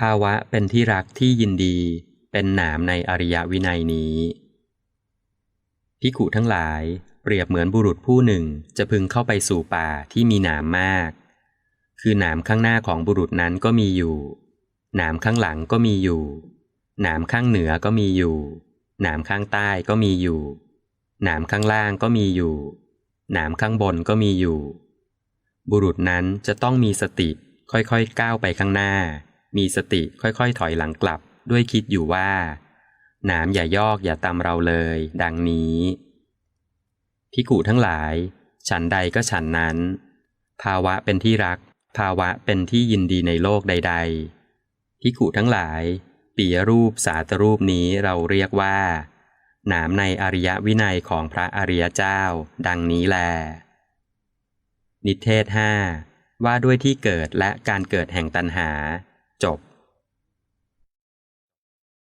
ภาวะเป็นที่รักที่ยินดี เป็นหนามในอริยวินัยนี้พิกุทั้งหลาย เปรียบเหมือนบุรุษผู้หนึ่งจะพึงเข้าไปสู่ป่าที่มีหนามมาก คือหนามข้างหน้าของบุรุษนั้นก็มีอยู่ หนามข้างหลังก็มีอยู่ หนามข้างเหนือก็มีอยู่ หนามข้างใต้ก็มีอยู่ หนามข้างล่างก็มีอยู่ หนามข้างบนก็มีอยู่ บุรุษนั้นจะต้องมีสติค่อยๆก้าวไปข้างหน้า มีสติค่อยๆ ถอยหลังกลับด้วยคิดอยู่ว่าหนามอย่ายอกอย่าตำเราเลย ดังนี้พิกุทั้งหลาย ฉันใดก็ฉันนั้น ภาวะเป็นที่รัก ภาวะเป็นที่ยินดีในโลกใด ๆพิกุทั้งหลาย ปียรูปสาตรูปนี้เราเรียกว่าหนามในอริยวินัยของพระอริยเจ้า ดังนี้แล นิเทศห้าว่าด้วยที่เกิดและการเกิดแห่งตัณหา จบ